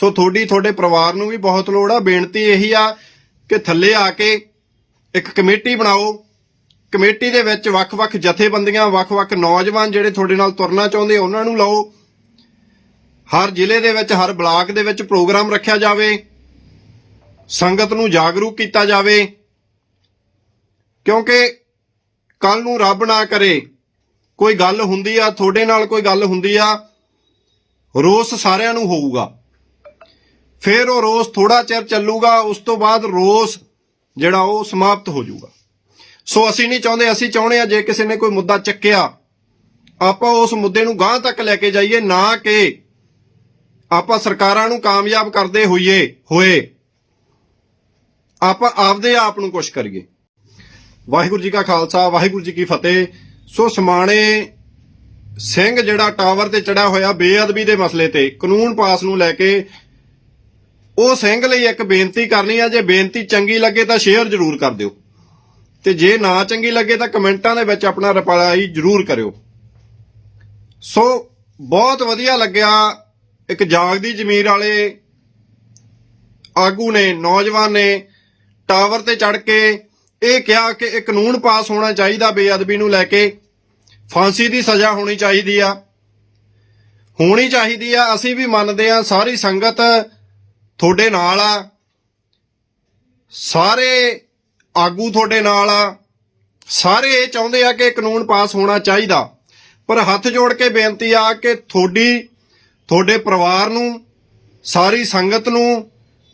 ਸੋ ਤੁਹਾਡੀ, ਤੁਹਾਡੇ ਪਰਿਵਾਰ ਨੂੰ ਵੀ ਬਹੁਤ ਲੋੜ ਆ। ਬੇਨਤੀ ਇਹੀ ਆ ਕਿ ਥੱਲੇ ਆ ਕੇ ਇੱਕ ਕਮੇਟੀ ਬਣਾਓ। ਕਮੇਟੀ ਦੇ ਵਿੱਚ ਵੱਖ-ਵੱਖ ਜਥੇਬੰਦੀਆਂ, ਵੱਖ-ਵੱਖ ਨੌਜਵਾਨ ਜਿਹੜੇ ਤੁਹਾਡੇ ਨਾਲ ਤੁਰਨਾ ਚਾਹੁੰਦੇ, ਉਹਨਾਂ ਨੂੰ ਲਾਓ। ਹਰ ਜ਼ਿਲ੍ਹੇ ਦੇ ਵਿੱਚ, ਹਰ ਬਲਾਕ ਦੇ ਵਿੱਚ ਪ੍ਰੋਗਰਾਮ ਰੱਖਿਆ ਜਾਵੇ। ਸੰਗਤ ਨੂੰ ਜਾਗਰੂਕ ਕੀਤਾ ਜਾਵੇ। ਕਿਉਂਕਿ ਕੱਲ ਨੂੰ ਰੱਬ ਨਾ ਕਰੇ। ਕੋਈ ਗੱਲ ਹੁੰਦੀ ਆ, ਤੁਹਾਡੇ ਨਾਲ ਕੋਈ ਗੱਲ ਹੁੰਦੀ ਆ, ਰੋਸ ਸਾਰਿਆਂ ਨੂੰ ਹੋਊਗਾ। ਫਿਰ ਉਹ ਰੋਸ ਥੋੜਾ ਚਿਰ ਚੱਲੂਗਾ, ਉਸ ਤੋਂ ਬਾਅਦ ਰੋਸ ਜਿਹੜਾ ਉਹ ਸਮਾਪਤ ਹੋ ਜਾਊਗਾ। ਸੋ ਅਸੀਂ ਨਹੀਂ ਚਾਹੁੰਦੇ, ਅਸੀਂ ਚਾਹੁੰਦੇ ਆ ਜੇ ਕਿਸੇ ਨੇ ਕੋਈ ਮੁੱਦਾ ਚੱਕਿਆ, ਆਪਾਂ ਉਸ ਮੁੱਦੇ ਨੂੰ ਗਾਂਹ ਤੱਕ ਲੈ ਕੇ ਜਾਈਏ, ਨਾ ਕਿ ਆਪਾਂ ਸਰਕਾਰਾਂ ਨੂੰ ਕਾਮਯਾਬ ਕਰਦੇ ਹੋਈਏ, ਹੋਏ। ਆਪਾਂ ਆਪਦੇ ਆਪ ਨੂੰ ਕੁਛ ਕਰੀਏ। ਵਾਹਿਗੁਰੂ ਜੀ ਕਾ ਖਾਲਸਾ, ਵਾਹਿਗੁਰੂ ਜੀ ਕੀ ਫਤਿਹ। ਸੋ ਸਮਾਣੇ ਸਿੰਘ ਜਿਹੜਾ ਟਾਵਰ ਤੇ ਚੜਿਆ ਹੋਇਆ ਬੇਅਦਬੀ ਦੇ ਮਸਲੇ ਤੇ ਕਾਨੂੰਨ ਪਾਸ ਨੂੰ ਲੈ ਕੇ ਉਹ ਸਿੰਘ ਲਈ ਇੱਕ ਬੇਨਤੀ ਕਰਨੀ ਆ, ਜੇ ਬੇਨਤੀ ਚੰਗੀ ਲੱਗੇ ਤਾਂ ਸ਼ੇਅਰ ਜ਼ਰੂਰ ਕਰ ਦਿਓ। ਤੇ ਜੇ ਨਾ ਚੰਗੀ ਲੱਗੇ ਤਾਂ ਕਮੈਂਟਾਂ ਦੇ ਵਿੱਚ ਆਪਣਾ ਰਿਪਲਾਈ ਜ਼ਰੂਰ ਕਰਿਓ। ਸੋ, ਬਹੁਤ ਵਧੀਆ ਲੱਗਿਆ ਇੱਕ ਜਾਗਦੀ ਜ਼ਮੀਰ ਵਾਲੇ ਆਗੂ ਨੇ, ਨੌਜਵਾਨ ਨੇ ਟਾਵਰ ਤੇ ਚੜ ਕੇ ਇਹ ਕਿਹਾ ਕਿ ਇਹ ਕਾਨੂੰਨ ਪਾਸ ਹੋਣਾ ਚਾਹੀਦਾ ਬੇਅਦਬੀ ਨੂੰ ਲੈ ਕੇ। ਫਾਂਸੀ ਦੀ ਸਜ਼ਾ ਹੋਣੀ ਚਾਹੀਦੀ ਆ। ਹੋਣੀ ਚਾਹੀਦੀ ਆ, ਅਸੀਂ ਵੀ ਮੰਨਦੇ ਆ, ਸਾਰੀ ਸੰਗਤ ਤੁਹਾਡੇ ਨਾਲ ਆ। ਸਾਰੇ ਆਗੂ ਤੁਹਾਡੇ ਨਾਲ ਆ। ਸਾਰੇ ਇਹ ਚਾਹੁੰਦੇ ਆ ਕਿ ਕਾਨੂੰਨ ਪਾਸ ਹੋਣਾ ਚਾਹੀਦਾ। ਪਰ ਹੱਥ ਜੋੜ ਕੇ ਬੇਨਤੀ ਆ ਕਿ ਤੁਹਾਡੀ, ਤੁਹਾਡੇ ਪਰਿਵਾਰ ਨੂੰ, ਸਾਰੀ ਸੰਗਤ ਨੂੰ,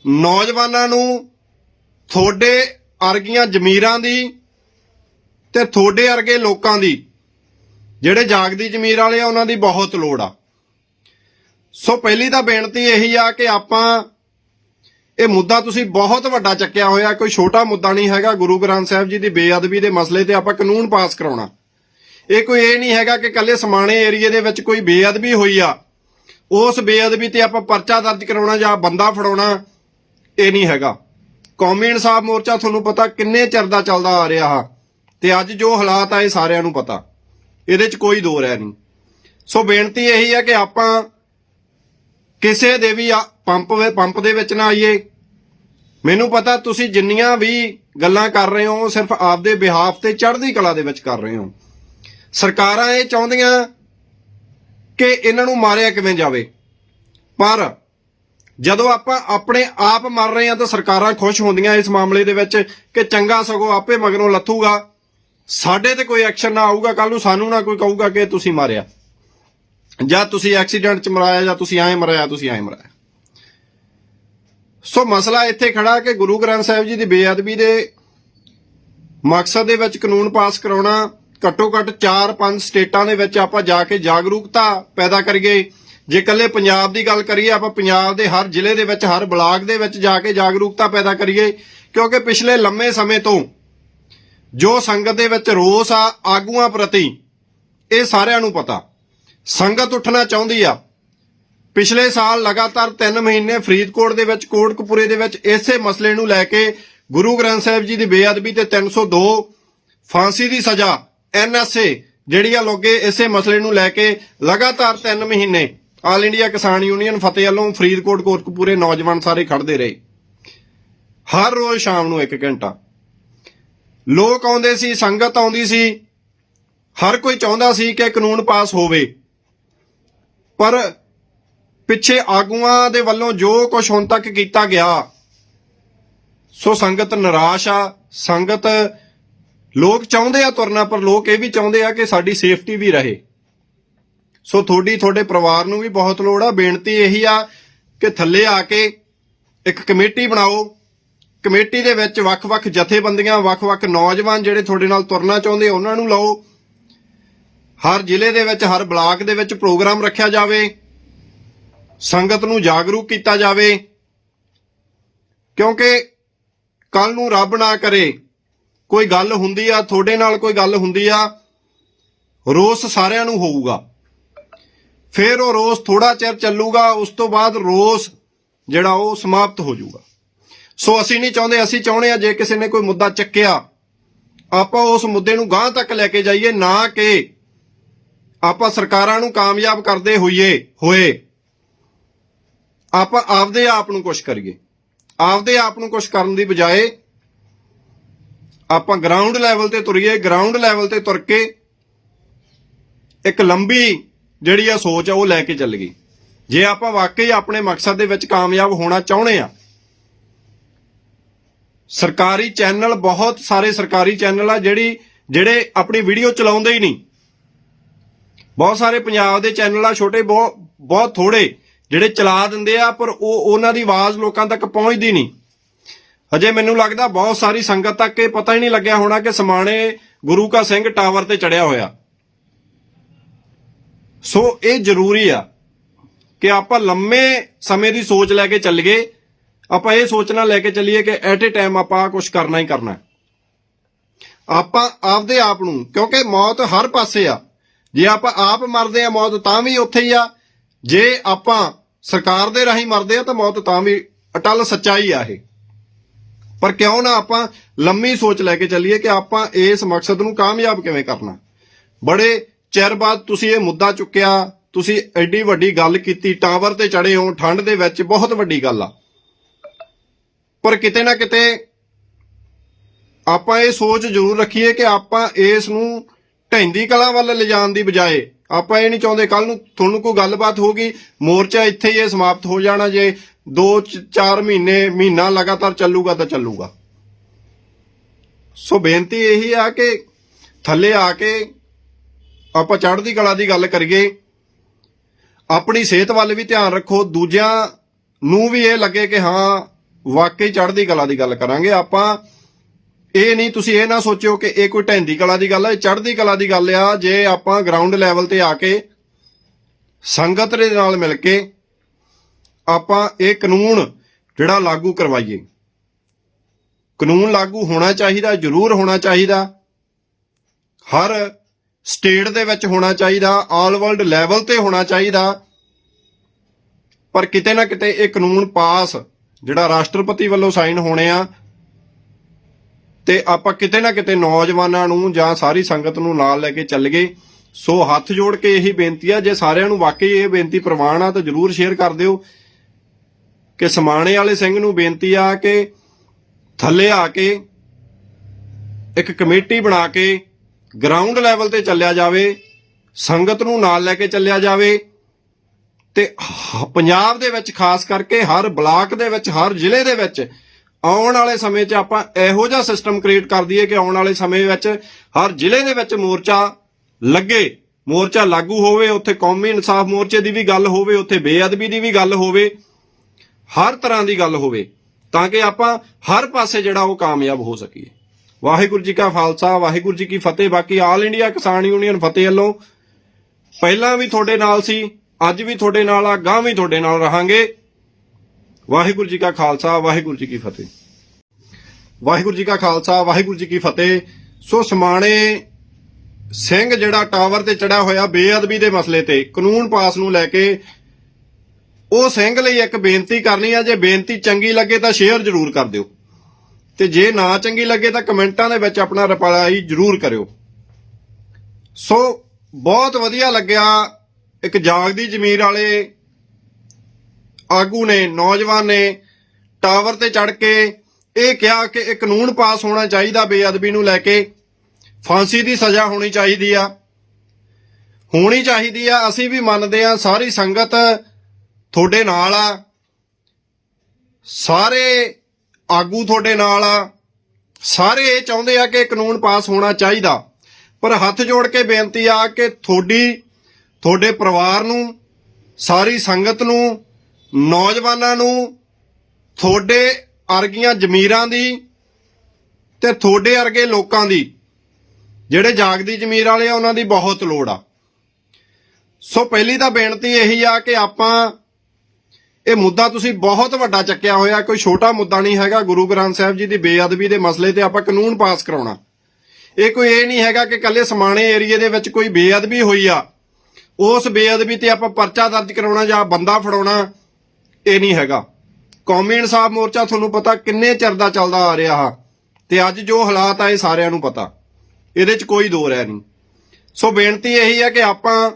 ਨੌਜਵਾਨਾਂ ਨੂੰ, ਤੁਹਾਡੇ ਅਰਗੀਆਂ ਜ਼ਮੀਰਾਂ ਦੀ ਤੇ ਤੁਹਾਡੇ ਅਰਗੇ ਲੋਕਾਂ ਦੀ, ਜਿਹੜੇ ਜਾਗਦੀ ਜ਼ਮੀਰ ਵਾਲੇ ਆ, ਉਹਨਾਂ ਦੀ ਬਹੁਤ ਲੋੜ ਆ। ਸੋ ਪਹਿਲੀ ਤਾਂ ਬੇਨਤੀ ਇਹੀ ਆ ਕਿ ਆਪਾਂ ਇਹ ਮੁੱਦਾ ਤੁਸੀਂ ਬਹੁਤ ਵੱਡਾ ਚੱਕਿਆ ਹੋਇਆ, ਕੋਈ ਛੋਟਾ ਮੁੱਦਾ ਨਹੀਂ ਹੈਗਾ, ਗੁਰੂ ਗ੍ਰੰਥ ਸਾਹਿਬ ਜੀ ਦੀ ਬੇਅਦਬੀ ਦੇ ਮਸਲੇ ਤੇ ਆਪਾਂ ਕਾਨੂੰਨ ਪਾਸ ਕਰਾਉਣਾ। ਇਹ ਕੋਈ ਇਹ ਨਹੀਂ ਹੈਗਾ ਕਿ ਕੱਲੇ ਸਮਾਣੇ ਏਰੀਏ ਦੇ ਵਿੱਚ ਕੋਈ ਬੇਅਦਬੀ ਹੋਈ ਆ। ਉਸ ਬੇਅਦਬੀ ਤੇ ਆਪਾਂ ਪਰਚਾ ਦਰਜ ਕਰਾਉਣਾ ਜਾਂ ਬੰਦਾ ਫੜਾਉਣਾ, ਇਹ ਨਹੀਂ ਹੈਗਾ। ਕੌਮੀ ਇਨਸਾਫ ਮੋਰਚਾ ਤੁਹਾਨੂੰ ਪਤਾ ਕਿੰਨੇ ਚਿਰ ਦਾ ਚੱਲਦਾ ਆ ਰਿਹਾ ਆ, ਤੇ ਅੱਜ ਜੋ ਹਾਲਾਤ ਆ ਇਹ ਸਾਰਿਆਂ ਨੂੰ ਪਤਾ। ਇਹਦੇ 'ਚ ਕੋਈ ਦੋ ਰਹਿ ਨਹੀਂ। ਸੋ ਬੇਨਤੀ ਇਹੀ ਹੈ ਕਿ ਆਪਾਂ ਕਿਸੇ ਦੇ ਵੀ ਪੰਪ ਪੰਪ ਦੇ ਵਿੱਚ ਨਾ ਆਈਏ। ਮੈਨੂੰ ਪਤਾ ਤੁਸੀਂ ਜਿੰਨੀਆਂ ਵੀ ਗੱਲਾਂ ਕਰ ਰਹੇ ਹੋ ਉਹ ਸਿਰਫ ਆਪਦੇ ਬਿਹਾਫ ਤੇ ਚੜ੍ਹਦੀ ਕਲਾ ਦੇ ਵਿੱਚ ਕਰ ਰਹੇ ਹੋ। ਸਰਕਾਰਾਂ ਇਹ ਚਾਹੁੰਦੀਆਂ ਕਿ ਇਹਨਾਂ ਨੂੰ ਮਾਰਿਆ ਕਿਵੇਂ ਜਾਵੇ। ਪਰ ਜਦੋਂ ਆਪਾਂ ਆਪਣੇ ਆਪ ਮਰ ਰਹੇ ਹਾਂ ਤਾਂ ਸਰਕਾਰਾਂ ਖੁਸ਼ ਹੁੰਦੀਆਂ ਇਸ ਮਾਮਲੇ ਦੇ ਵਿੱਚ ਕਿ ਚੰਗਾ ਸਗੋਂ ਆਪੇ ਮਗਰੋਂ ਲੱਥੂਗਾ। ਸਾਡੇ ਤੇ ਕੋਈ ਐਕਸ਼ਨ ਨਾ ਆਊਗਾ ਕੱਲ ਨੂੰ ਸਾਨੂੰ ਨਾ ਕੋਈ ਕਹੂਗਾ ਕਿ ਤੁਸੀਂ ਮਾਰਿਆ। ਜਾਂ ਤੁਸੀਂ ਐਕਸੀਡੈਂਟ ਚ ਮਰਾਇਆ ਜਾਂ ਤੁਸੀਂ ਐਂ ਮਰਾਇਆ ਤੁਸੀਂ ਐਂ ਮਰਾਇਆ। ਸੋ ਮਸਲਾ ਇੱਥੇ ਖੜਾ ਕਿ ਗੁਰੂ ਗ੍ਰੰਥ ਸਾਹਿਬ ਜੀ ਦੀ ਬੇਅਦਬੀ ਦੇ ਮਕਸਦ ਦੇ ਵਿੱਚ ਕਾਨੂੰਨ ਪਾਸ ਕਰਾਉਣਾ, ਘੱਟੋ ਘੱਟ 4-5 ਸਟੇਟਾਂ ਦੇ ਵਿੱਚ ਆਪਾਂ ਜਾ ਕੇ ਜਾਗਰੂਕਤਾ ਪੈਦਾ ਕਰੀਏ। ਜੇ ਕੱਲੇ ਪੰਜਾਬ ਦੀ ਗੱਲ ਕਰੀਏ, ਆਪਾਂ ਪੰਜਾਬ ਦੇ ਹਰ ਜ਼ਿਲ੍ਹੇ ਦੇ ਵਿੱਚ, ਹਰ ਬਲਾਕ ਦੇ ਵਿੱਚ ਜਾ ਕੇ ਜਾਗਰੂਕਤਾ ਪੈਦਾ ਕਰੀਏ, ਕਿਉਂਕਿ ਪਿਛਲੇ ਲੰਮੇ ਸਮੇਂ ਤੋਂ ਜੋ ਸੰਗਤ ਦੇ ਵਿੱਚ ਰੋਸ ਆ, ਆਗੂਆਂ ਪ੍ਰਤੀ, ਇਹ ਸਾਰਿਆਂ ਨੂੰ ਪਤਾ। ਸੰਗਤ ਉੱਠਣਾ ਚਾਹੁੰਦੀ ਆ। ਪਿਛਲੇ ਸਾਲ ਲਗਾਤਾਰ 3 ਮਹੀਨੇ ਫਰੀਦਕੋਟ ਦੇ ਵਿੱਚ, ਕੋਟਕਪੂਰੇ ਦੇ ਵਿੱਚ ਇਸੇ ਮਸਲੇ ਨੂੰ ਲੈ ਕੇ ਗੁਰੂ ਗ੍ਰੰਥ ਸਾਹਿਬ ਜੀ ਦੀ ਬੇਅਦਬੀ ਤੇ 302 ਫਾਂਸੀ ਦੀ ਸਜ਼ਾ ਐਨਐਸਏ ਜਿਹੜੀ ਆ ਲੋਗੇ ਇਸੇ ਮਸਲੇ ਨੂੰ ਲੈ ਕੇ ਲਗਾਤਾਰ 3 ਮਹੀਨੇ ਆਲ ਇੰਡੀਆ ਕਿਸਾਨ ਯੂਨੀਅਨ ਫਤਿਹ ਵੱਲੋਂ ਫਰੀਦਕੋਟ, ਕੋਟਕਪੂਰੇ ਨੌਜਵਾਨ ਸਾਰੇ ਖੜਦੇ ਰਹੇ। ਹਰ ਰੋਜ਼ ਸ਼ਾਮ ਨੂੰ 1 ਘੰਟਾ। ਲੋਕ ਆਉਂਦੇ ਸੀ, ਸੰਗਤ ਆਉਂਦੀ ਸੀ। ਹਰ ਕੋਈ ਚਾਹੁੰਦਾ ਸੀ ਕਿ ਕਾਨੂੰਨ ਪਾਸ ਹੋਵੇ। ਪਰ ਪਿੱਛੇ ਆਗੂਆਂ ਦੇ ਵੱਲੋਂ ਜੋ ਕੁਝ ਹੁਣ ਤੱਕ ਕੀਤਾ ਗਿਆ, ਸੋ ਸੰਗਤ ਨਿਰਾਸ਼ ਆ, ਸੰਗਤ ਲੋਕ ਚਾਹੁੰਦੇ ਆ ਤੁਰਨਾ, ਪਰ ਲੋਕ ਇਹ ਵੀ ਚਾਹੁੰਦੇ ਆ ਕਿ ਸਾਡੀ ਸੇਫਟੀ ਵੀ ਰਹੇ। ਸੋ ਤੁਹਾਡੀ ਤੁਹਾਡੇ ਪਰਿਵਾਰ ਨੂੰ ਵੀ ਬਹੁਤ ਲੋੜ ਆ, ਬੇਨਤੀ ਇਹੀ ਆ ਕਿ ਥੱਲੇ ਆ ਕੇ ਇੱਕ ਕਮੇਟੀ ਬਣਾਓ। ਕਮੇਟੀ ਦੇ ਵਿੱਚ ਵੱਖ-ਵੱਖ ਜਥੇਬੰਦੀਆਂ, ਵੱਖ-ਵੱਖ ਨੌਜਵਾਨ ਜਿਹੜੇ ਤੁਹਾਡੇ ਨਾਲ ਤੁਰਨਾ ਚਾਹੁੰਦੇ, ਉਹਨਾਂ ਨੂੰ ਲਾਓ। ਹਰ ਜ਼ਿਲ੍ਹੇ ਦੇ ਵਿੱਚ, ਹਰ ਬਲਾਕ ਦੇ ਵਿੱਚ ਪ੍ਰੋਗਰਾਮ ਰੱਖਿਆ ਜਾਵੇ। ਸੰਗਤ ਨੂੰ ਜਾਗਰੂਕ ਕੀਤਾ ਜਾਵੇ। ਕਿਉਂਕਿ ਕੱਲ ਨੂੰ ਰੱਬ ਨਾ ਕਰੇ। ਕੋਈ ਗੱਲ ਹੁੰਦੀ ਆ, ਤੁਹਾਡੇ ਨਾਲ ਕੋਈ ਗੱਲ ਹੁੰਦੀ ਆ, ਰੋਸ ਸਾਰਿਆਂ ਨੂੰ ਹੋਊਗਾ। ਫਿਰ ਉਹ ਰੋਸ ਥੋੜਾ ਚਿਰ ਚੱਲੂਗਾ, ਉਸ ਤੋਂ ਬਾਅਦ ਰੋਸ ਜਿਹੜਾ ਉਹ ਸਮਾਪਤ ਹੋ ਜਾਊਗਾ। ਸੋ ਅਸੀਂ ਨਹੀਂ ਚਾਹੁੰਦੇ, ਅਸੀਂ ਚਾਹੁੰਦੇ ਆ ਜੇ ਕਿਸੇ ਨੇ ਕੋਈ ਮੁੱਦਾ ਚੱਕਿਆ, ਆਪਾਂ ਉਸ ਮੁੱਦੇ ਨੂੰ ਗਾਂਹ ਤੱਕ ਲੈ ਕੇ ਜਾਈਏ, ਨਾ ਕਿ ਆਪਾਂ ਸਰਕਾਰਾਂ ਨੂੰ ਕਾਮਯਾਬ ਕਰਦੇ ਹੋਈਏ, ਹੋਏ। ਆਪਾਂ ਆਪਦੇ ਆਪ ਨੂੰ ਕੁਝ ਕਰੀਏ। ਆਪਦੇ ਆਪ ਨੂੰ ਕੁਝ ਕਰਨ ਦੀ ਬਜਾਏ ਆਪਾਂ ਗਰਾਊਂਡ ਲੈਵਲ ਤੇ ਤੁਰੀਏ ਗਰਾਊਂਡ ਲੈਵਲ ਤੇ ਤੁਰ ਕੇ ਇੱਕ ਲੰਬੀ ਜਿਹੜੀ ਆ ਸੋਚ ਆ ਉਹ ਲੈ ਕੇ ਚੱਲ ਗਈ ਜੇ ਆਪਾਂ ਵਾਕਈ ਆਪਣੇ ਮਕਸਦ ਦੇ ਵਿੱਚ ਕਾਮਯਾਬ ਹੋਣਾ ਚਾਹੁੰਦੇ ਆ, ਸਰਕਾਰੀ ਚੈਨਲ, ਬਹੁਤ ਸਾਰੇ ਸਰਕਾਰੀ ਚੈਨਲ ਆ ਜਿਹੜੀ, ਜਿਹੜੇ ਆਪਣੀ ਵੀਡੀਓ ਚਲਾਉਂਦੇ ਹੀ ਨਹੀਂ। ਬਹੁਤ ਸਾਰੇ ਪੰਜਾਬ ਦੇ ਚੈਨਲ ਆ, ਛੋਟੇ ਬਹੁਤ ਬਹੁਤ ਥੋੜੇ। ਜਿਹੜੇ ਚਲਾ ਦਿੰਦੇ ਆ, ਪਰ ਉਹ ਉਹਨਾਂ ਦੀ ਆਵਾਜ਼ ਲੋਕਾਂ ਤੱਕ ਪਹੁੰਚਦੀ ਨਹੀਂ। ਅਜੇ ਮੈਨੂੰ ਲੱਗਦਾ ਬਹੁਤ ਸਾਰੀ ਸੰਗਤ ਤੱਕ ਇਹ ਪਤਾ ਹੀ ਨਹੀਂ ਲੱਗਿਆ ਹੋਣਾ ਕਿ ਸਮਾਣੇ ਗੁਰੂ ਕਾ ਸਿੰਘ ਟਾਵਰ ਤੇ ਚੜਿਆ ਹੋਇਆ। ਸੋ ਇਹ ਜ਼ਰੂਰੀ ਆ ਕਿ ਆਪਾਂ ਲੰਮੇ ਸਮੇਂ ਦੀ ਸੋਚ ਲੈ ਕੇ ਚੱਲੀਏ। ਆਪਾਂ ਇਹ ਸੋਚਣਾ ਲੈ ਕੇ ਚੱਲੀਏ ਕਿ ਐਟ ਏ ਟਾਈਮ ਆਪਾਂ ਕੁਝ ਕਰਨਾ ਹੀ ਕਰਨਾ। ਆਪਾਂ ਆਪਦੇ ਆਪ ਨੂੰ, ਕਿਉਂਕਿ ਮੌਤ ਹਰ ਪਾਸੇ ਆ। ਜੇ ਆਪਾਂ ਆਪ ਮਰਦੇ ਆ, ਮੌਤ ਤਾਂ ਵੀ ਉੱਥੇ ਹੀ ਆ। ਜੇ ਆਪਾਂ ਸਰਕਾਰ ਦੇ ਰਾਹੀਂ ਮਰਦੇ ਆ ਤਾਂ ਮੌਤ ਤਾਂ ਵੀ ਅਟਲ ਸੱਚਾਈ ਆ ਇਹ। ਪਰ ਕਿਉਂ ਨਾ ਆਪਾਂ ਲੰਮੀ ਸੋਚ ਲੈ ਕੇ ਚੱਲੀਏ ਕਿ ਆਪਾਂ ਇਸ ਮਕਸਦ ਨੂੰ ਕਾਮਯਾਬ ਕਿਵੇਂ ਕਰਨਾ। ਬੜੇ ਚਿਰ ਬਾਅਦ ਤੁਸੀਂ ਇਹ ਮੁੱਦਾ ਚੁੱਕਿਆ, ਤੁਸੀਂ ਐਡੀ ਵੱਡੀ ਗੱਲ ਕੀਤੀ, ਟਾਵਰ ਤੇ ਚੜੇ ਹੋ, ਠੰਡ ਦੇ ਵਿੱਚ ਬਹੁਤ ਵੱਡੀ ਗੱਲ ਆ। ਪਰ ਕਿਤੇ ਨਾ ਕਿਤੇ ਆਪਾਂ ਇਹ ਸੋਚ ਜ਼ਰੂਰ ਰੱਖੀਏ ਕਿ ਆਪਾਂ ਇਸ ਨੂੰ ਢੈਂਦੀ ਕਲਾ ਵੱਲ ਲਿਜਾਣ ਦੀ ਬਜਾਏ ਆਪਾਂ ਇਹ ਨਹੀਂ ਚਾਹੁੰਦੇ ਕੱਲ ਨੂੰ ਤੁਹਾਨੂੰ ਕੋਈ ਗੱਲਬਾਤ ਹੋਗੀ ਮੋਰਚਾ ਇੱਥੇ ਹੀ ਇਹ ਸਮਾਪਤ ਹੋ ਜਾਣਾ ਜੇ 2-4 ਮਹੀਨੇ, ਮਹੀਨਾ ਲਗਾਤਾਰ ਚੱਲੂਗਾ ਤਾਂ ਚੱਲੂਗਾ। ਸੋ ਬੇਨਤੀ ਇਹੀ ਆ ਕਿ ਥੱਲੇ ਆ ਕੇ ਆਪਾਂ ਚੜ੍ਹਦੀ ਕਲਾ ਦੀ ਗੱਲ ਕਰੀਏ, ਆਪਣੀ ਸਿਹਤ ਵੱਲ ਵੀ ਧਿਆਨ ਰੱਖੋ, ਦੂਜਿਆਂ ਨੂੰ ਵੀ ਇਹ ਲੱਗੇ ਕਿ ਹਾਂ, ਵਾਕਈ ਚੜ੍ਹਦੀ ਕਲਾ ਦੀ ਗੱਲ ਕਰਾਂਗੇ। ਆਪਾਂ ਇਹ ਨਹੀਂ, ਤੁਸੀਂ ਇਹ ਨਾ ਸੋਚਿਓ ਕਿ ਇਹ ਕੋਈ ਢੈਂਦੀ ਕਲਾ ਦੀ ਗੱਲ ਹੈ ਇਹ ਚੜ੍ਹਦੀ ਕਲਾ ਦੀ ਗੱਲ ਆ। ਜੇ ਆਪਾਂ ਗਰਾਊਂਡ ਲੈਵਲ ਤੇ ਆ ਕੇ ਸੰਗਤ ਦੇ ਨਾਲ ਮਿਲ ਕੇ ਆਪਾਂ ਇਹ ਕਾਨੂੰਨ ਜਿਹੜਾ ਲਾਗੂ ਕਰਵਾਈਏ, ਕਾਨੂੰਨ ਲਾਗੂ ਹੋਣਾ ਚਾਹੀਦਾ, ਜ਼ਰੂਰ ਹੋਣਾ ਚਾਹੀਦਾ, ਹਰ ਸਟੇਟ ਦੇ ਵਿੱਚ ਹੋਣਾ ਚਾਹੀਦਾ, ਆਲ ਵਰਲਡ ਲੈਵਲ ਤੇ ਹੋਣਾ ਚਾਹੀਦਾ, ਪਰ ਕਿਤੇ ਨਾ ਕਿਤੇ ਇਹ ਕਾਨੂੰਨ ਪਾਸ ਜਿਹੜਾ ਰਾਸ਼ਟਰਪਤੀ ਵੱਲੋਂ ਸਾਈਨ ਹੋਣੇ ਆ ਤੇ ਆਪਾਂ ਕਿਤੇ ਨਾ ਕਿਤੇ ਨੌਜਵਾਨਾਂ ਨੂੰ ਜਾਂ ਸਾਰੀ ਸੰਗਤ ਨੂੰ ਨਾਲ ਲੈ ਕੇ ਚੱਲ ਗਏ ਸੋ ਹੱਥ ਜੋੜ ਕੇ ਇਹੀ ਬੇਨਤੀ ਆ, ਜੇ ਸਾਰਿਆਂ ਨੂੰ ਵਾਕਈ ਇਹ ਬੇਨਤੀ ਪ੍ਰਵਾਨ ਆ, ਤਾਂ ਜਰੂਰ ਸ਼ੇਅਰ ਕਰ ਦਿਓ। ਕਿ ਸਮਾਣੇ ਵਾਲੇ ਸਿੰਘ ਨੂੰ ਬੇਨਤੀ ਆ ਕਿ ਥੱਲੇ ਆ ਕੇ ਇੱਕ ਕਮੇਟੀ ਬਣਾ ਕੇ ਗਰਾਊਂਡ ਲੈਵਲ ਤੇ ਚੱਲਿਆ ਜਾਵੇ, ਸੰਗਤ ਨੂੰ ਨਾਲ ਲੈ ਕੇ ਚੱਲਿਆ ਜਾਵੇ। ਤੇ ਪੰਜਾਬ ਦੇ ਵਿੱਚ ਖਾਸ ਕਰਕੇ ਹਰ ਬਲਾਕ ਦੇ ਵਿੱਚ, ਹਰ ਜ਼ਿਲ੍ਹੇ ਦੇ ਵਿੱਚ ਆਉਣ ਵਾਲੇ ਸਮੇਂ 'ਚ ਆਪਾਂ ਇਹੋ ਜਿਹਾ ਸਿਸਟਮ ਕ੍ਰੀਏਟ ਕਰ ਦਈਏ ਕਿ ਆਉਣ ਵਾਲੇ ਸਮੇਂ ਵਿੱਚ ਹਰ ਜ਼ਿਲ੍ਹੇ ਦੇ ਵਿੱਚ ਮੋਰਚਾ ਲੱਗੇ, ਮੋਰਚਾ ਲਾਗੂ ਹੋਵੇ, ਉੱਥੇ ਕੌਮੀ ਇਨਸਾਫ ਮੋਰਚੇ ਦੀ ਵੀ ਗੱਲ ਹੋਵੇ, ਉੱਥੇ ਬੇਅਦਬੀ ਦੀ ਵੀ ਗੱਲ ਹੋਵੇ, ਹਰ ਤਰ੍ਹਾਂ ਦੀ ਗੱਲ ਹੋਵੇ, ਤਾਂ ਕਿ ਆਪਾਂ ਹਰ ਪਾਸੇ ਜਿਹੜਾ ਉਹ ਕਾਮਯਾਬ ਹੋ ਸਕੀਏ। ਵਾਹਿਗੁਰੂ ਜੀ ਕਾ ਖਾਲਸਾ, ਵਾਹਿਗੁਰੂ ਜੀ ਕੀ ਫਤਿਹ। ਬਾਕੀ ਆਲ ਇੰਡੀਆ ਕਿਸਾਨ ਯੂਨੀਅਨ ਫਤਿਹ ਵੱਲੋਂ ਪਹਿਲਾਂ ਵੀ ਤੁਹਾਡੇ ਨਾਲ ਸੀ, ਅੱਜ ਵੀ ਤੁਹਾਡੇ ਨਾਲ ਆ ਗਾਂ ਵੀ ਤੁਹਾਡੇ ਨਾਲ ਰਹਾਂਗੇ। ਵਾਹਿਗੁਰੂ ਜੀ ਕਾ ਖਾਲਸਾ, ਵਾਹਿਗੁਰੂ ਜੀ ਕੀ ਫਤਿਹ। ਵਾਹਿਗੁਰੂ ਜੀ ਕਾ ਖਾਲਸਾ, ਵਾਹਿਗੁਰੂ ਜੀ ਕੀ ਫਤਿਹ। ਸੋ ਸਮਾਣੇ ਸਿੰਘ ਜਿਹੜਾ ਟਾਵਰ ਤੇ ਚੜਿਆ ਹੋਇਆ ਬੇਅਦਬੀ ਦੇ ਮਸਲੇ ਤੇ ਕਾਨੂੰਨ ਪਾਸ ਨੂੰ ਲੈ ਕੇ ਉਹ ਸਿੰਘ ਲਈ ਇੱਕ ਬੇਨਤੀ ਕਰਨੀ ਆ, ਜੇ ਬੇਨਤੀ ਚੰਗੀ ਲੱਗੇ ਤਾਂ ਸ਼ੇਅਰ ਜ਼ਰੂਰ ਕਰ ਦਿਓ। ਤੇ ਜੇ ਨਾ ਚੰਗੀ ਲੱਗੇ ਤਾਂ ਕਮੈਂਟਾਂ ਦੇ ਵਿੱਚ ਆਪਣਾ ਰਿਪਲਾਈ ਜ਼ਰੂਰ ਕਰਿਓ। ਸੋ ਬਹੁਤ ਵਧੀਆ ਲੱਗਿਆ ਇੱਕ ਜਾਗਦੀ ਜ਼ਮੀਰ ਵਾਲੇ ਆਗੂ ਨੇ, ਨੌਜਵਾਨ ਨੇ ਟਾਵਰ ਤੇ ਚੜ ਕੇ ਇਹ ਕਿਹਾ ਕਿ ਇਹ ਕਾਨੂੰਨ ਪਾਸ ਹੋਣਾ ਚਾਹੀਦਾ, ਬੇਅਦਬੀ ਨੂੰ ਲੈ ਕੇ। ਫਾਂਸੀ ਦੀ ਸਜ਼ਾ ਹੋਣੀ ਚਾਹੀਦੀ ਆ। ਹੋਣੀ ਚਾਹੀਦੀ ਆ, ਅਸੀਂ ਵੀ ਮੰਨਦੇ ਆ ਸਾਰੀ ਸੰਗਤ ਤੁਹਾਡੇ ਨਾਲ ਆ। ਸਾਰੇ ਆਗੂ ਤੁਹਾਡੇ ਨਾਲ ਆ। ਸਾਰੇ ਇਹ ਚਾਹੁੰਦੇ ਆ ਕਿ ਕਾਨੂੰਨ ਪਾਸ ਹੋਣਾ ਚਾਹੀਦਾ। ਪਰ ਹੱਥ ਜੋੜ ਕੇ ਬੇਨਤੀ ਆ ਕਿ ਤੁਹਾਡੀ, ਤੁਹਾਡੇ ਪਰਿਵਾਰ ਨੂੰ, ਸਾਰੀ ਸੰਗਤ ਨੂੰ ਨੌਜਵਾਨਾਂ ਨੂੰ ਤੁਹਾਡੇ ਅਰਗੀਆਂ ਜ਼ਮੀਰਾਂ ਦੀ ਤੇ ਤੁਹਾਡੇ ਅਰਗੇ ਲੋਕਾਂ ਦੀ, ਜਿਹੜੇ ਜਾਗਦੀ ਜ਼ਮੀਰ ਵਾਲੇ ਆ, ਉਹਨਾਂ ਦੀ ਬਹੁਤ ਲੋੜ ਆ। ਸੋ ਪਹਿਲੀ ਤਾਂ ਬੇਨਤੀ ਇਹੀ ਆ ਕਿ ਆਪਾਂ ਇਹ ਮੁੱਦਾ ਤੁਸੀਂ ਬਹੁਤ ਵੱਡਾ ਚੱਕਿਆ ਹੋਇਆ, ਕੋਈ ਛੋਟਾ ਮੁੱਦਾ ਨਹੀਂ ਹੈਗਾ। ਗੁਰੂ ਗ੍ਰੰਥ ਸਾਹਿਬ ਜੀ ਦੀ ਬੇਅਦਬੀ ਦੇ ਮਸਲੇ ਤੇ ਆਪਾਂ ਕਾਨੂੰਨ ਪਾਸ ਕਰਾਉਣਾ। ਇਹ ਕੋਈ ਇਹ ਨਹੀਂ ਹੈਗਾ ਕਿ ਕੱਲੇ ਸਮਾਣੇ ਏਰੀਏ ਦੇ ਵਿੱਚ ਕੋਈ ਬੇਅਦਬੀ ਹੋਈ ਆ। ਉਸ ਬੇਅਦਬੀ ਤੇ ਆਪਾਂ ਪਰਚਾ ਦਰਜ ਕਰਾਉਣਾ ਜਾਂ ਬੰਦਾ ਫੜਾਉਣਾ ਇਹ ਨਹੀਂ ਹੈਗਾ। ਕੌਮੀ ਇਨਸਾਫ ਮੋਰਚਾ ਤੁਹਾਨੂੰ ਪਤਾ ਕਿੰਨੇ ਚਿਰ ਦਾ ਚੱਲਦਾ ਆ ਰਿਹਾ ਆ ਤੇ ਅੱਜ ਜੋ ਹਾਲਾਤ ਆ ਸਾਰਿਆਂ ਨੂੰ ਪਤਾ। ਇਹਦੇ 'ਚ ਕੋਈ ਦੋ ਰਹਿ ਨਹੀਂ। ਸੋ ਬੇਨਤੀ ਇਹੀ ਹੈ ਕਿ ਆਪਾਂ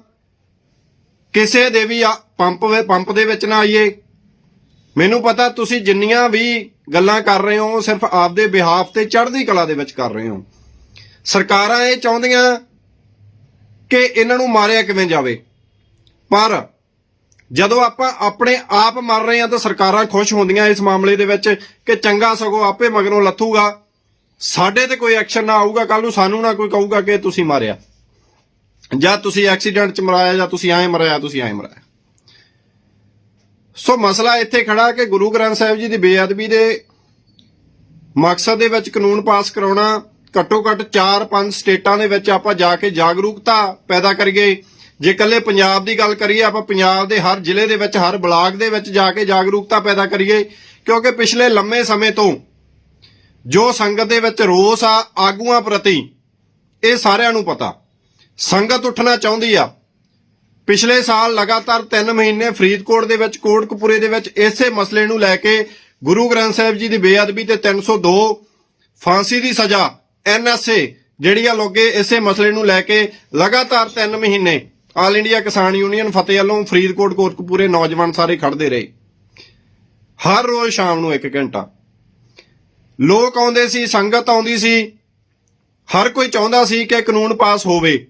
ਕਿਸੇ ਦੇ ਵੀ ਪੰਪ ਪੰਪ ਦੇ ਵਿੱਚ ਨਾ ਆਈਏ। ਮੈਨੂੰ ਪਤਾ ਤੁਸੀਂ ਜਿੰਨੀਆਂ ਵੀ ਗੱਲਾਂ ਕਰ ਰਹੇ ਹੋ, ਉਹ ਸਿਰਫ ਆਪਦੇ ਬਿਹਾਫ ਤੇ ਚੜ੍ਹਦੀ ਕਲਾ ਦੇ ਵਿੱਚ ਕਰ ਰਹੇ ਹੋ। ਸਰਕਾਰਾਂ ਇਹ ਚਾਹੁੰਦੀਆਂ ਕਿ ਇਹਨਾਂ ਨੂੰ ਮਾਰਿਆ ਕਿਵੇਂ ਜਾਵੇ। ਪਰ ਜਦੋਂ ਆਪਾਂ ਆਪਣੇ ਆਪ ਮਰ ਰਹੇ ਹਾਂ ਤਾਂ ਸਰਕਾਰਾਂ ਖੁਸ਼ ਹੁੰਦੀਆਂ ਇਸ ਮਾਮਲੇ ਦੇ ਵਿੱਚ ਕਿ ਚੰਗਾ ਸਗੋਂ ਆਪੇ ਮਗਰੋਂ ਲੱਥੂਗਾ। ਸਾਡੇ ਤੇ ਕੋਈ ਐਕਸ਼ਨ ਨਾ ਆਊਗਾ ਕੱਲ ਨੂੰ ਸਾਨੂੰ ਨਾ ਕੋਈ ਕਹੂਗਾ ਕਿ ਤੁਸੀਂ ਮਾਰਿਆ। ਜਾਂ ਤੁਸੀਂ ਐਕਸੀਡੈਂਟ ਚ ਮਰਾਇਆ, ਜਾਂ ਤੁਸੀਂ ਐਂ ਮਰਾਇਆ ਤੁਸੀਂ ਐਂ ਮਰਾਇਆ। ਸੋ ਮਸਲਾ ਇੱਥੇ ਖੜਾ ਕਿ ਗੁਰੂ ਗ੍ਰੰਥ ਸਾਹਿਬ ਜੀ ਦੀ ਬੇਅਦਬੀ ਦੇ ਮਕਸਦ ਦੇ ਵਿੱਚ ਕਾਨੂੰਨ ਪਾਸ ਕਰਾਉਣਾ ਘੱਟੋ ਘੱਟ 4-5 ਸਟੇਟਾਂ ਦੇ ਵਿੱਚ ਆਪਾਂ ਜਾ ਕੇ ਜਾਗਰੂਕਤਾ ਪੈਦਾ ਕਰੀਏ। ਜੇ ਇਕੱਲੇ ਪੰਜਾਬ ਦੀ ਗੱਲ ਕਰੀਏ, ਆਪਾਂ ਪੰਜਾਬ ਦੇ ਹਰ ਜ਼ਿਲ੍ਹੇ ਦੇ ਵਿੱਚ, ਹਰ ਬਲਾਕ ਦੇ ਵਿੱਚ ਜਾ ਕੇ ਜਾਗਰੂਕਤਾ ਪੈਦਾ ਕਰੀਏ, ਕਿਉਂਕਿ ਪਿਛਲੇ ਲੰਮੇ ਸਮੇਂ ਤੋਂ ਜੋ ਸੰਗਤ ਦੇ ਵਿੱਚ ਰੋਸ ਆ, ਆਗੂਆਂ ਪ੍ਰਤੀ, ਇਹ ਸਾਰਿਆਂ ਨੂੰ ਪਤਾ। ਸੰਗਤ ਉੱਠਣਾ ਚਾਹੁੰਦੀ ਆ। ਪਿਛਲੇ ਸਾਲ ਲਗਾਤਾਰ 3 ਮਹੀਨੇ ਫਰੀਦਕੋਟ ਦੇ ਵਿੱਚ, ਕੋਟਕਪੂਰੇ ਦੇ ਵਿੱਚ, ਇਸੇ ਮਸਲੇ ਨੂੰ ਲੈ ਕੇ ਗੁਰੂ ਗ੍ਰੰਥ ਸਾਹਿਬ ਜੀ ਦੀ ਬੇਅਦਬੀ ਤੇ 302 ਫਾਂਸੀ ਦੀ ਸਜ਼ਾ ਐਨਐਸਏ ਆ ਲੋਗੇ ਇਸੇ ਮਸਲੇ ਨੂੰ ਲੈ ਕੇ ਲਗਾਤਾਰ 3 ਮਹੀਨੇ ਆਲ ਇੰਡੀਆ ਕਿਸਾਨ ਯੂਨੀਅਨ ਫਤਿਹ ਵੱਲੋਂ ਫਰੀਦਕੋਟ, ਕੋਟਕਪੂਰੇ ਨੌਜਵਾਨ ਸਾਰੇ ਖੜਦੇ ਰਹੇ। ਹਰ ਰੋਜ਼ ਸ਼ਾਮ ਨੂੰ 1 ਘੰਟਾ। ਲੋਕ ਆਉਂਦੇ ਸੀ, ਸੰਗਤ ਆਉਂਦੀ ਸੀ। ਹਰ ਕੋਈ ਚਾਹੁੰਦਾ ਸੀ ਕਿ ਕਾਨੂੰਨ ਪਾਸ ਹੋਵੇ।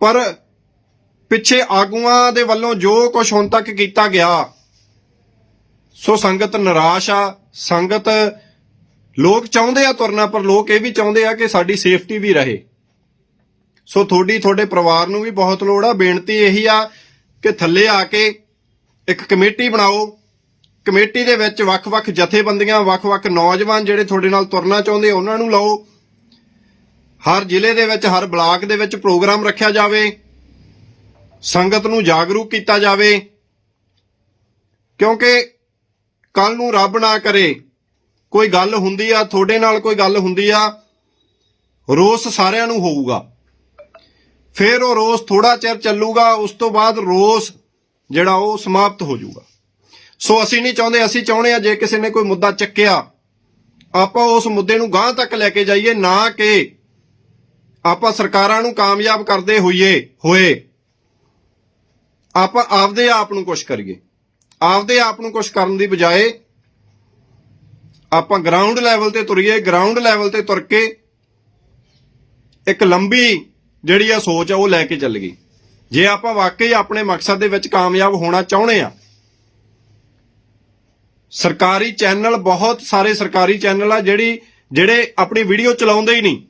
ਪਰ ਪਿੱਛੇ ਆਗੂਆਂ ਦੇ ਵੱਲੋਂ ਜੋ ਕੁਝ ਹੁਣ ਤੱਕ ਕੀਤਾ ਗਿਆ, ਸੋ ਸੰਗਤ ਨਿਰਾਸ਼ ਆ। ਸੰਗਤ ਲੋਕ ਚਾਹੁੰਦੇ ਆ ਤੁਰਨਾ, ਪਰ ਲੋਕ ਇਹ ਵੀ ਚਾਹੁੰਦੇ ਆ ਕਿ ਸਾਡੀ ਸੇਫਟੀ ਵੀ ਰਹੇ। ਸੋ ਤੁਹਾਡੀ, ਤੁਹਾਡੇ ਪਰਿਵਾਰ ਨੂੰ ਵੀ ਬਹੁਤ ਲੋੜ ਆ। ਬੇਨਤੀ ਇਹੀ ਆ ਕਿ ਥੱਲੇ ਆ ਕੇ ਇੱਕ ਕਮੇਟੀ ਬਣਾਓ। ਕਮੇਟੀ ਦੇ ਵਿੱਚ ਵੱਖ-ਵੱਖ ਜਥੇਬੰਦੀਆਂ, ਵੱਖ-ਵੱਖ ਨੌਜਵਾਨ ਜਿਹੜੇ ਤੁਹਾਡੇ ਨਾਲ ਤੁਰਨਾ ਚਾਹੁੰਦੇ, ਉਹਨਾਂ ਨੂੰ ਲਾਓ। ਹਰ ਜ਼ਿਲ੍ਹੇ ਦੇ ਵਿੱਚ, ਹਰ ਬਲਾਕ ਦੇ ਵਿੱਚ ਪ੍ਰੋਗਰਾਮ ਰੱਖਿਆ ਜਾਵੇ। ਸੰਗਤ ਨੂੰ ਜਾਗਰੂਕ ਕੀਤਾ ਜਾਵੇ। ਕਿਉਂਕਿ ਕੱਲ ਨੂੰ ਰੱਬ ਨਾ ਕਰੇ। ਕੋਈ ਗੱਲ ਹੁੰਦੀ ਆ, ਤੁਹਾਡੇ ਨਾਲ ਕੋਈ ਗੱਲ ਹੁੰਦੀ ਆ। ਰੋਸ ਸਾਰਿਆਂ ਨੂੰ ਹੋਊਗਾ। ਫਿਰ ਉਹ ਰੋਸ ਥੋੜਾ ਚਿਰ ਚੱਲੂਗਾ, ਉਸ ਤੋਂ ਬਾਅਦ ਰੋਸ ਜਿਹੜਾ ਉਹ ਸਮਾਪਤ ਹੋ ਜਾਊਗਾ। ਸੋ ਅਸੀਂ ਨਹੀਂ ਚਾਹੁੰਦੇ, ਅਸੀਂ ਚਾਹੁੰਦੇ ਆ ਜੇ ਕਿਸੇ ਨੇ ਕੋਈ ਮੁੱਦਾ ਚੱਕਿਆ, ਆਪਾਂ ਉਸ ਮੁੱਦੇ ਨੂੰ ਗਾਂਹ ਤੱਕ ਲੈ ਕੇ ਜਾਈਏ, ਨਾ ਕਿ ਆਪਾਂ ਸਰਕਾਰਾਂ ਨੂੰ ਕਾਮਯਾਬ ਕਰਦੇ ਹੋਈਏ, ਹੋਏ। ਆਪਾਂ ਆਪਦੇ ਆਪ ਨੂੰ ਕੁਝ ਕਰੀਏ। ਆਪਦੇ ਆਪ ਨੂੰ ਕੁਝ ਕਰਨ ਦੀ ਬਜਾਏ ਆਪਾਂ ਗਰਾਊਂਡ ਲੈਵਲ ਤੇ ਤੁਰੀਏ ਗਰਾਊਂਡ ਲੈਵਲ ਤੇ ਤੁਰ ਕੇ ਇੱਕ ਲੰਬੀ ਜਿਹੜੀ ਆ ਸੋਚ ਆ, ਉਹ ਲੈ ਕੇ ਚੱਲ ਗਈ। ਜੇ ਆਪਾਂ ਵਾਕਈ ਆਪਣੇ ਮਕਸਦ ਦੇ ਵਿੱਚ ਕਾਮਯਾਬ ਹੋਣਾ ਚਾਹੁੰਦੇ ਆ, ਸਰਕਾਰੀ ਚੈਨਲ, ਬਹੁਤ ਸਾਰੇ ਸਰਕਾਰੀ ਚੈਨਲ ਆ ਜਿਹੜੀ, ਜਿਹੜੇ ਆਪਣੀ ਵੀਡੀਓ ਚਲਾਉਂਦੇ ਹੀ ਨਹੀਂ।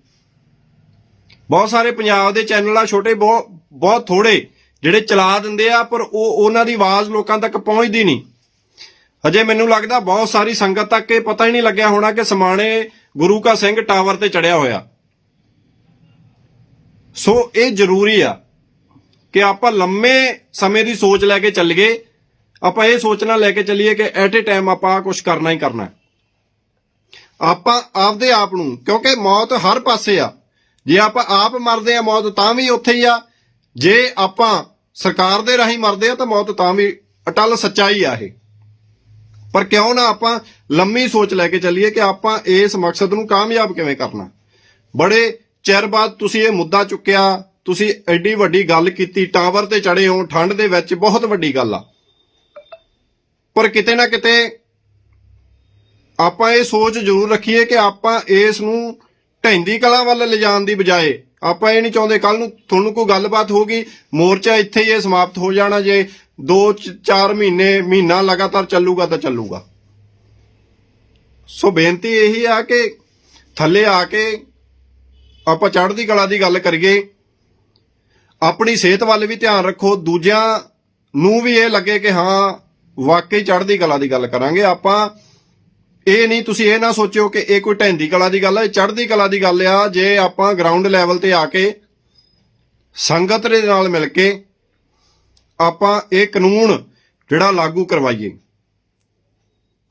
ਬਹੁਤ ਸਾਰੇ ਪੰਜਾਬ ਦੇ ਚੈਨਲ ਆ, ਛੋਟੇ, ਬਹੁਤ ਬਹੁਤ ਥੋੜੇ, ਜਿਹੜੇ ਚਲਾ ਦਿੰਦੇ ਆ, ਪਰ ਉਹ, ਉਹਨਾਂ ਦੀ ਆਵਾਜ਼ ਲੋਕਾਂ ਤੱਕ ਪਹੁੰਚਦੀ ਨਹੀਂ। ਅਜੇ ਮੈਨੂੰ ਲੱਗਦਾ ਬਹੁਤ ਸਾਰੀ ਸੰਗਤ ਤੱਕ ਇਹ ਪਤਾ ਹੀ ਨਹੀਂ ਲੱਗਿਆ ਹੋਣਾ ਕਿ ਸਮਾਣੇ ਗੁਰੂ ਕਾ ਸਿੰਘ ਟਾਵਰ ਤੇ ਚੜਿਆ ਹੋਇਆ। ਸੋ ਇਹ ਜ਼ਰੂਰੀ ਆ ਕਿ ਆਪਾਂ ਲੰਮੇ ਸਮੇਂ ਦੀ ਸੋਚ ਲੈ ਕੇ ਚੱਲੀਏ। ਆਪਾਂ ਇਹ ਸੋਚਣਾ ਲੈ ਕੇ ਚੱਲੀਏ ਕਿ ਐਟ ਏ ਟਾਈਮ ਆਪਾਂ ਕੁਝ ਕਰਨਾ ਹੀ ਕਰਨਾ। ਆਪਾਂ ਆਪਦੇ ਆਪ ਨੂੰ, ਕਿਉਂਕਿ ਮੌਤ ਹਰ ਪਾਸੇ ਆ। ਜੇ ਆਪਾਂ ਆਪ ਮਰਦੇ ਆ, ਮੌਤ ਤਾਂ ਵੀ ਉੱਥੇ ਹੀ ਆ। ਜੇ ਆਪਾਂ ਸਰਕਾਰ ਦੇ ਰਾਹੀਂ ਮਰਦੇ ਆ, ਤਾਂ ਮੌਤ ਤਾਂ ਵੀ ਅਟਲ ਸੱਚਾਈ ਆ ਇਹ। ਪਰ ਕਿਉਂ ਨਾ ਆਪਾਂ ਲੰਮੀ ਸੋਚ ਲੈ ਕੇ ਚੱਲੀਏ ਕਿ ਆਪਾਂ ਇਸ ਮਕਸਦ ਨੂੰ ਕਾਮਯਾਬ ਕਿਵੇਂ ਕਰਨਾ। ਬੜੇ ਚਿਰ ਬਾਅਦ ਤੁਸੀਂ ਇਹ ਮੁੱਦਾ ਚੁੱਕਿਆ, ਤੁਸੀਂ ਐਡੀ ਵੱਡੀ ਗੱਲ ਕੀਤੀ, ਟਾਵਰ ਤੇ ਚੜੇ ਹੋ, ਠੰਡ ਦੇ ਵਿੱਚ ਬਹੁਤ ਵੱਡੀ ਗੱਲ ਆ। ਪਰ ਕਿਤੇ ਨਾ ਕਿਤੇ ਆਪਾਂ ਇਹ ਸੋਚ ਜ਼ਰੂਰ ਰੱਖੀਏ ਕਿ ਆਪਾਂ ਇਸ ਨੂੰ ਢੈਂਦੀ ਕਲਾ ਵੱਲ ਲਿਜਾਣ ਦੀ ਬਜਾਏ, ਆਪਾਂ ਇਹ ਨਹੀਂ ਚਾਹੁੰਦੇ ਕੱਲ ਨੂੰ ਤੁਹਾਨੂੰ ਕੋਈ ਗੱਲਬਾਤ ਹੋਗੀ ਮੋਰਚਾ ਇੱਥੇ ਹੀ ਇਹ ਸਮਾਪਤ ਹੋ ਜਾਣਾ ਜੇ 2-4 ਮਹੀਨੇ, ਮਹੀਨਾ ਲਗਾਤਾਰ ਚੱਲੂਗਾ ਤਾਂ ਚੱਲੂਗਾ। ਸੋ ਬੇਨਤੀ ਇਹੀ ਆ ਕਿ ਥੱਲੇ ਆ ਕੇ ਆਪਾਂ ਚੜ੍ਹਦੀ ਕਲਾ ਦੀ ਗੱਲ ਕਰੀਏ, ਆਪਣੀ ਸਿਹਤ ਵੱਲ ਵੀ ਧਿਆਨ ਰੱਖੋ, ਦੂਜਿਆਂ ਨੂੰ ਵੀ ਇਹ ਲੱਗੇ ਕਿ ਹਾਂ, ਵਾਕਈ ਚੜ੍ਹਦੀ ਕਲਾ ਦੀ ਗੱਲ ਕਰਾਂਗੇ ਆਪਾਂ। ਇਹ ਨਹੀਂ, ਤੁਸੀਂ ਇਹ ਨਾ ਸੋਚਿਓ ਕਿ ਇਹ ਕੋਈ ਢੈਂਦੀ ਕਲਾ ਦੀ ਗੱਲ ਹੈ ਇਹ ਚੜ੍ਹਦੀ ਕਲਾ ਦੀ ਗੱਲ ਆ, ਜੇ ਆਪਾਂ ਗਰਾਊਂਡ ਲੈਵਲ ਤੇ ਆ ਕੇ ਸੰਗਤ ਦੇ ਨਾਲ ਮਿਲ ਕੇ ਆਪਾਂ ਇਹ ਕਾਨੂੰਨ ਜਿਹੜਾ ਲਾਗੂ ਕਰਵਾਈਏ।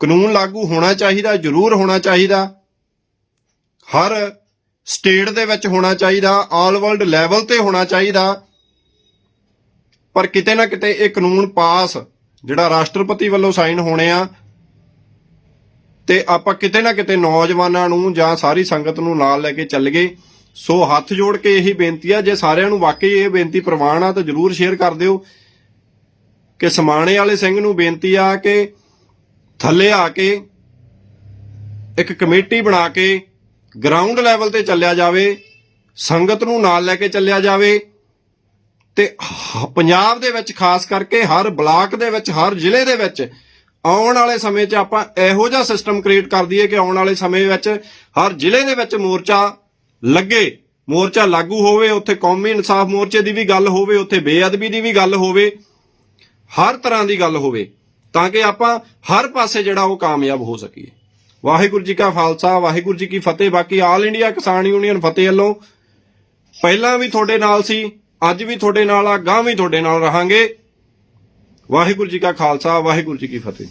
ਕਾਨੂੰਨ ਲਾਗੂ ਹੋਣਾ ਚਾਹੀਦਾ, ਜ਼ਰੂਰ ਹੋਣਾ ਚਾਹੀਦਾ। ਹਰ ਸਟੇਟ ਦੇ ਵਿੱਚ ਹੋਣਾ ਚਾਹੀਦਾ, ਆਲ ਵਰਲਡ ਲੈਵਲ ਤੇ ਹੋਣਾ ਚਾਹੀਦਾ। ਪਰ ਕਿਤੇ ਨਾ ਕਿਤੇ ਇਹ ਕਾਨੂੰਨ ਪਾਸ, ਜਿਹੜਾ ਰਾਸ਼ਟਰਪਤੀ ਵੱਲੋਂ ਸਾਈਨ ਹੋਣੇ ਆ, ਤੇ ਆਪਾਂ ਕਿਤੇ ਨਾ ਕਿਤੇ ਨੌਜਵਾਨਾਂ ਨੂੰ ਜਾਂ ਸਾਰੀ ਸੰਗਤ ਨੂੰ ਨਾਲ ਲੈ ਕੇ ਚੱਲ ਗਏ ਸੋ ਹੱਥ ਜੋੜ ਕੇ ਇਹੀ ਬੇਨਤੀ ਆ, ਜੇ ਸਾਰਿਆਂ ਨੂੰ ਵਾਕਈ ਇਹ ਬੇਨਤੀ ਪ੍ਰਵਾਨ ਆ, ਤਾਂ ਜਰੂਰ ਸ਼ੇਅਰ ਕਰ ਦਿਓ। ਕਿ ਸਮਾਣੇ ਵਾਲੇ ਸਿੰਘ ਨੂੰ ਬੇਨਤੀ ਆ ਕਿ ਥੱਲੇ ਆ ਕੇ, ਇੱਕ ਕਮੇਟੀ ਬਣਾ ਕੇ ਗਰਾਊਂਡ ਲੈਵਲ ਤੇ ਚੱਲਿਆ ਜਾਵੇ, ਸੰਗਤ ਨੂੰ ਨਾਲ ਲੈ ਕੇ ਚੱਲਿਆ ਜਾਵੇ, ਤੇ ਹ- ਪੰਜਾਬ ਦੇ ਵਿੱਚ ਖਾਸ ਕਰਕੇ ਹਰ ਬਲਾਕ ਦੇ ਵਿੱਚ, ਹਰ ਜ਼ਿਲ੍ਹੇ ਦੇ ਵਿੱਚ ਆਉਣ ਵਾਲੇ ਸਮੇਂ 'ਚ ਆਪਾਂ ਇਹੋ ਜਿਹਾ ਸਿਸਟਮ ਕ੍ਰੀਏਟ ਕਰ ਦਈਏ ਕਿ ਆਉਣ ਵਾਲੇ ਸਮੇਂ ਵਿੱਚ ਹਰ ਜ਼ਿਲ੍ਹੇ ਦੇ ਵਿੱਚ ਮੋਰਚਾ ਲੱਗੇ, ਮੋਰਚਾ ਲਾਗੂ ਹੋਵੇ, ਉੱਥੇ ਕੌਮੀ ਇਨਸਾਫ ਮੋਰਚੇ ਦੀ ਵੀ ਗੱਲ ਹੋਵੇ, ਉੱਥੇ ਬੇਅਦਬੀ ਦੀ ਵੀ ਗੱਲ ਹੋਵੇ, ਹਰ ਤਰ੍ਹਾਂ ਦੀ ਗੱਲ ਹੋਵੇ, ਤਾਂ ਕਿ ਆਪਾਂ ਹਰ ਪਾਸੇ ਜਿਹੜਾ ਉਹ ਕਾਮਯਾਬ ਹੋ ਸਕੀਏ। ਵਾਹਿਗੁਰੂ ਜੀ ਕਾ ਖਾਲਸਾ, ਵਾਹਿਗੁਰੂ ਜੀ ਕੀ ਫਤਿਹ। ਬਾਕੀ ਆਲ ਇੰਡੀਆ ਕਿਸਾਨ ਯੂਨੀਅਨ ਫਤਿਹ ਵੱਲੋਂ ਪਹਿਲਾਂ ਵੀ ਤੁਹਾਡੇ ਨਾਲ ਸੀ, ਅੱਜ ਵੀ ਤੁਹਾਡੇ ਨਾਲ ਆ ਗਾਂ ਵੀ ਤੁਹਾਡੇ ਨਾਲ ਰਹਾਂਗੇ। ਵਾਹਿਗੁਰੂ ਜੀ ਕਾ ਖਾਲਸਾ, ਵਾਹਿਗੁਰੂ ਜੀ ਕੀ ਫਤਿਹ।